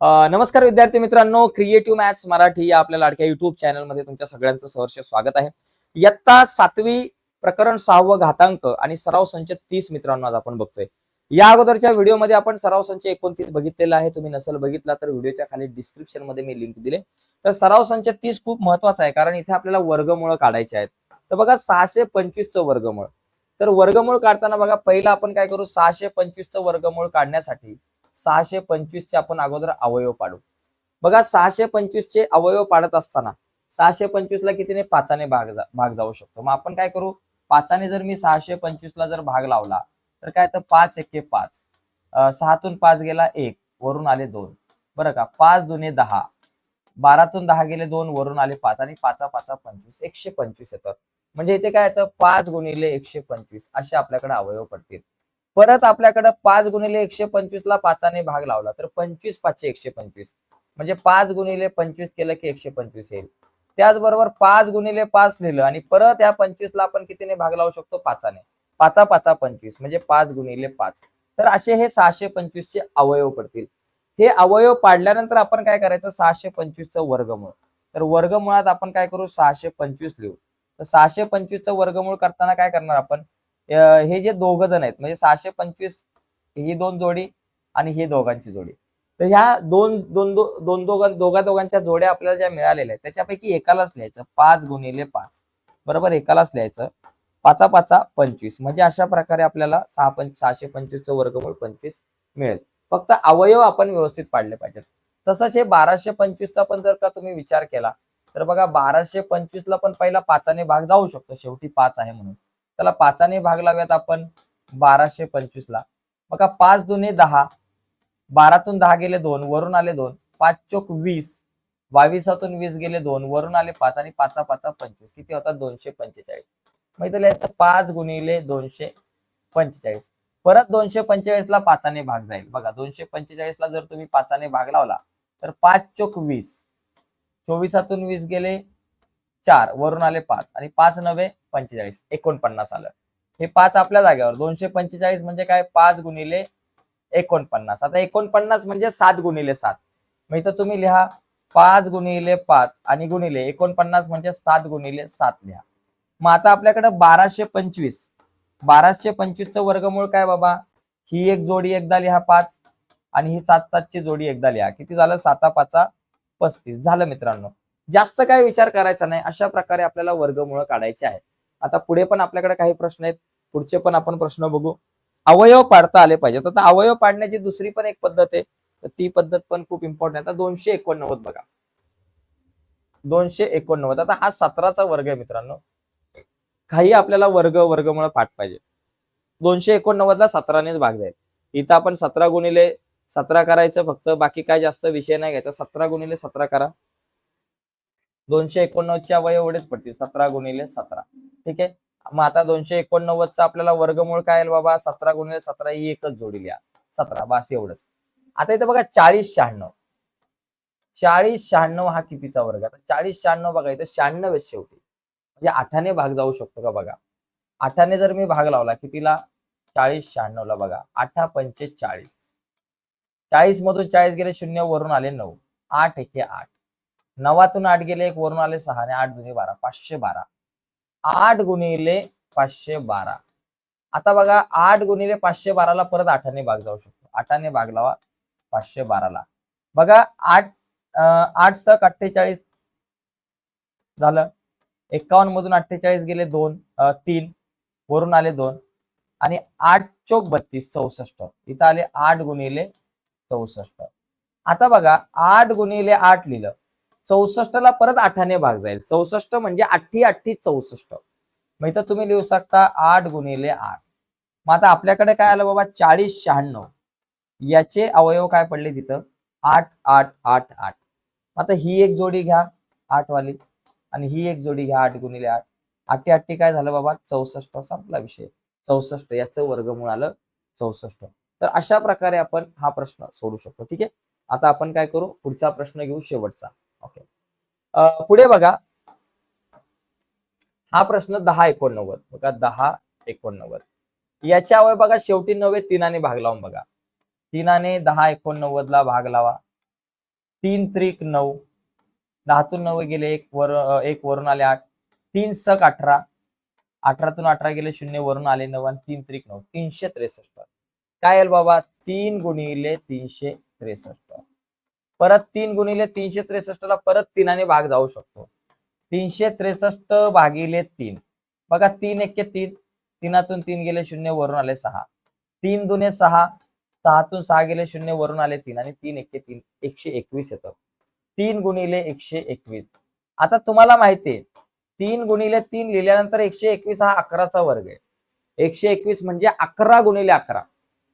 नमस्कार विद्यार्थी मित्रांनो क्रिएटिव्ह मॅथ्स मराठी या आपल्या लाडक्या युट्यूब चॅनलमध्ये तुमच्या सगळ्यांचं सहर्ष स्वागत आहे. इयत्ता सातवी प्रकरण सहावं घातांक आणि सराव संच तीस मित्रांनो आज आपण बघतोय. या अगोदरच्या व्हिडिओमध्ये आपण सराव संच एकोणतीस बघितलेला आहे. तुम्ही नसेल बघितला तर व्हिडिओच्या खाली डिस्क्रिप्शनमध्ये मी लिंक दिले. तर सराव संच तीस खूप महत्त्वाचा आहे. कारण इथे आपल्याला वर्गमूळ काढायचे आहेत. तर बघा सहाशे पंचवीसचं वर्गमूळ. तर वर्गमूळ काढताना बघा पहिला आपण काय करू? सहाशे पंचवीसचं वर्गमूळ काढण्यासाठी सहाशे पंचवीसचे आपण अगोदर अवयव पाडू. बघा सहाशे पंचवीसचे अवयव पाडत असताना सहाशे पंचवीसला कितीने? पाचाने भाग जा- भाग जाऊ शकतो. मग आपण काय करू? पाचाने जर मी सहाशे पंचवीसला जर भाग लावला तर काय तर पाच एके पाच. सहातून पाच गेला एक वरून आले दोन. बरं का? पाच दुने दहा. बारातून दहा गेले दोन वरून आले पाच. आणि पाचा पाचा पंचवीस एकशे पंचवीस येतं. म्हणजे इथे काय येतं पाच गुणिले एकशे पंचवीस असे आपल्याकडे अवयव पडतील. परत आपल्याकडे पाच गुणिले एकशे पंचवीस ला पाचाने भाग लावला तर पंचवीस पाचशे एकशे पंचवीस. म्हणजे पाच गुणिले पंचवीस केलं की एकशे पंचवीस येईल. त्याचबरोबर पाच गुणिले पाच लिहिलं आणि परत या पंचवीस ला आपण कितीने भाग लावू शकतो? पाचाने. पाचा पाचा पंचवीस. म्हणजे पाच गुणिले पाच. तर असे हे सहाशे पंचवीस चे अवयव पडतील. हे अवयव पाडल्यानंतर आपण काय करायचं? सहाशे पंचवीसचं वर्गमूळ. तर वर्गमुळात आपण काय करू? सहाशे पंचवीस लिहू. तर सहाशे पंचवीसचं वर्गमूळ करताना काय करणार आपण? हे जे दोघ जण आहेत म्हणजे सहाशे पंचवीस ही दोन जोडी आणि ही दोघांची जोडी. तर ह्या दोन दोन दोन दोघां दोघा दोघांच्या जोड्या आपल्याला ज्या मिळालेल्या आहेत त्याच्यापैकी एकालाच लिहायचं पाच गुणिले पाच. बरोबर? एकालाच लिहायचं पाचा पाचा पंचवीस. म्हणजे अशा प्रकारे आपल्याला सहा पंच सहाशे पंचवीसचं वर्गमूळ पंचवीस मिळेल. फक्त अवयव आपण व्यवस्थित पाडले पाहिजेत. तसंच हे बाराशे पंचवीसचा पण जर का तुम्ही विचार केला तर बघा बाराशे पंचवीसला पण पहिला पाचाने भाग जाऊ शकतो. शेवटी पाच आहे म्हणून. त्याला पाचाने भाग लावूयात आपण बाराशे पंचवीसला बघा पाच दोन्ही दहा बारातून दहा गेले दोन वरून आले दोन पाच चोक वीस बावीसातून वीस गेले दोन वरून आले पाच आणि पाचा पाचा पंचवीस. किती होतात? दोनशे पंचेचाळीस. मग याचं पाच गुणिले दोनशे पंचेचाळीस. परत दोनशे पंचेचाळीस ला पाचाने भाग जाईल. बघा दोनशे पंचेचाळीस ला जर तुम्ही पाचाने भाग लावला तर पाच चोक वीस. चोवीसातून वीस गेले चार वरून आले पाच. आणि पाच नव्हे पंचेचाळीस एकोणपन्नास आलं. हे पाच आपल्या जागेवर दोनशे पंचेचाळीस म्हणजे काय? पाच गुणिले एकोणपन्नास. आता एकोणपन्नास म्हणजे सात गुणिले सात. मग इथं तुम्ही लिहा पाच गुणिले पाच आणि गुणिले एकोणपन्नास म्हणजे सात गुणिले सात लिहा. मग आता आपल्याकडे बाराशे पंचवीस. बाराशे पंचवीसचं वर्गमूळ काय बाबा? ही एक जोडी एकदा लिहा पाच आणि ही सात सातची जोडी एकदा लिहा. किती झालं? साता पाचा पस्तीस. झालं मित्रांनो. जास्त काय विचार करायचा नाही. अशा प्रकारे आपल्याला वर्गमूळ काढायचे आहे. आता पुढे पण आपल्याकडे काही प्रश्न आहेत. पुढचे पण आपण प्रश्न बघू. अवयव पाडता आले पाहिजेत. आता अवयव पाडण्याची दुसरी पण एक पद्धत आहे. तर ती पद्धत पण खूप इम्पॉर्टंट आहे. आता दोनशे एकोणनव्वद बघा. दोनशे एकोणनव्वद. आता हा सतराचा वर्ग आहे मित्रांनो. काही आपल्याला वर्ग वर्गमुळे पाठ पाहिजे. दोनशे एकोणनव्वद ला सतरानेच भाग जाईल इथं आपण सतरा गुणिले सतरा करायचं फक्त. बाकी काय जास्त विषय नाही घ्यायचा. सतरा गुणिले सतरा करा. दोनशे एकोणनव्वदच्या वय एवढेच पडतील सतरा गुणिले सतरा. ठीक आहे? मग आता दोनशे एकोणनव्वदचा आपल्याला वर्गमूळ काय बाबा? सतरा गुणिले सतरा ही एकच जोडी लिहा. सतरा बास एवढंच. आता इथं बघा चाळीस शहाण्णव. चाळीस शहाण्णव हा कितीचा वर्ग? आता चाळीस शहाण्णव बघा इथं शहाण्णव आहे शेवटी. म्हणजे आठाने भाग जाऊ शकतो का बघा? आठाने जर मी भाग लावला कितीला? चाळीस शहाण्णव ला बघा. आठा पंचे चाळीस चाळीस मधून चाळीस गेले शून्य वरून आले नऊ. आठ एके आठ. नवातून आठ गेले एक वरून आले सहा आणि आठ दुने बारा पाचशे बारा. आठ गुणिले पाचशे बारा. आता बघा आठ गुणिले पाचशे बाराला परत आठाने भाग जाऊ शकतो. आठाने भाग लावा पाचशे बाराला. बघा आठ आठ सक अठ्ठेचाळीस झालं. एकावन्न मधून अठ्ठेचाळीस गेले दोन तीन वरून आले दोन आणि आठ चोक बत्तीस चौसष्ट. इथं आले आठ गुणिले चौसष्ट. आता बघा आठ गुणिले आठ लिहिलं. चौसष्टला परत आठाने भाग जाईल. चौसष्ट म्हणजे अठ्ठी अठ्ठी चौसष्ट. मग इथं तुम्ही लिहू शकता आठ गुणिले आठ. मग आता आपल्याकडे काय आलं बाबा? चाळीस शहाण्णव. याचे अवयव काय पडले तिथं? आठ आठ आठ आठ. आता ही एक जोडी घ्या आठ वाली आणि ही एक जोडी घ्या आठ गुणिले आठ. आठी आठी काय झालं बाबा? चौसष्ट संपला विषय. चौसष्ट याचं वर्गमूळ आलं चौसष्ट. तर अशा प्रकारे आपण हा प्रश्न सोडू शकतो. ठीक आहे? आता आपण काय करू? पुढचा प्रश्न घेऊ शेवटचा. पुढे बघा. हा प्रश्न दहा एकोणनव्वद. बघा दहा एकोणनव्वद. याच्या बघा शेवटी नव्हे तिनाने भाग लावून बघा. तिनाने दहा एकोणनव्वद ला भाग लावा. तीन त्रिक नऊ. दहातून नऊ गेले एक वर एक वरून आले आठ. तीन सक अठरा. अठरातून अठरा गेले शून्य वरून आले नऊ आणि तीन त्रिक नऊ. तीनशे त्रेसष्ट. काय येईल बाबा? तीन गुणिले तीनशे त्रेसष्ट. परत तीन गुणिले तीनशे त्रेसष्टला परत तीनाने भाग जाऊ शकतो. तीनशे त्रेसष्ट भागिले तीन. बघा तीन एक्के तीन. तीनातून तीन गेले शून्य वरून आले सहा. तीन दुने सहा सहातून सहा गेले शून्य वरून आले तीन आणि तीन एक्के तीन एकशे एकवीस येतं. तीन गुणिले एकशे एकवीस. आता तुम्हाला माहितीये तीन गुणिले तीन लिहिल्यानंतर एकशे एकवीस हा अकराचा वर्ग आहे. एकशे एकवीस म्हणजे अकरा गुणिले अकरा.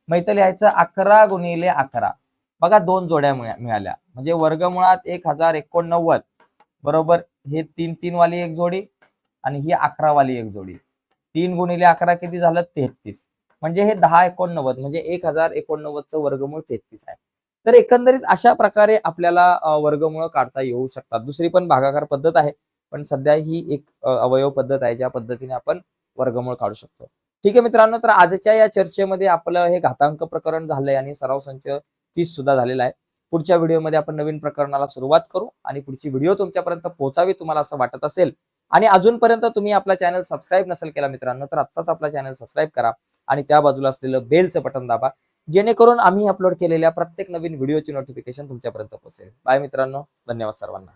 मग इथं लिहायचं अकरा गुणिले अकरा. बघा दोन जोड्या मिळा- मिळाल्या. म्हणजे वर्गमुळात एक हजार एकोणनव्वद बरोबर? हे तीन तीन वाली एक जोडी आणि ही अकरा वाली एक जोडी. तीन गुणिले अकरा किती झालं? तेहतीस. म्हणजे हे दहा एकोणनव्वद म्हणजे एक हजार एकोणनव्वदचं वर्गमूळ तेहतीस आहे. तर एकंदरीत अशा प्रकारे आपल्याला अं, वर्गमूळ काढता येऊ शकतात. दुसरी पण भागाकार पद्धत आहे पण सध्या ही एक अवयव पद्धत आहे ज्या पद्धतीने आपण वर्गमूळ काढू शकतो. ठीक आहे मित्रांनो तर आजच्या या चर्चेमध्ये आपलं हे घातांक प्रकरण झालंय आणि सराव संच तीस सुद्धा झालेला आहे. पुढच्या व्हिडिओमध्ये आपण नवीन प्रकरणाला सुरुवात करू आणि पुढची व्हिडिओ तुमच्यापर्यंत पोहोचावी तुम्हाला असं वाटत असेल. आणि अजूनपर्यंत तुम्ही आपला चॅनल सबस्क्राईब नसेल केला मित्रांनो तर आत्ताच आपला चॅनल सबस्क्राईब करा आणि त्या बाजूला असलेलं बेलचं बटन दाबा जेणेकरून आम्ही अपलोड केलेल्या प्रत्येक नवीन व्हिडिओची नोटिफिकेशन तुमच्यापर्यंत पोहोचेल. बाय मित्रांनो धन्यवाद सर्वांना.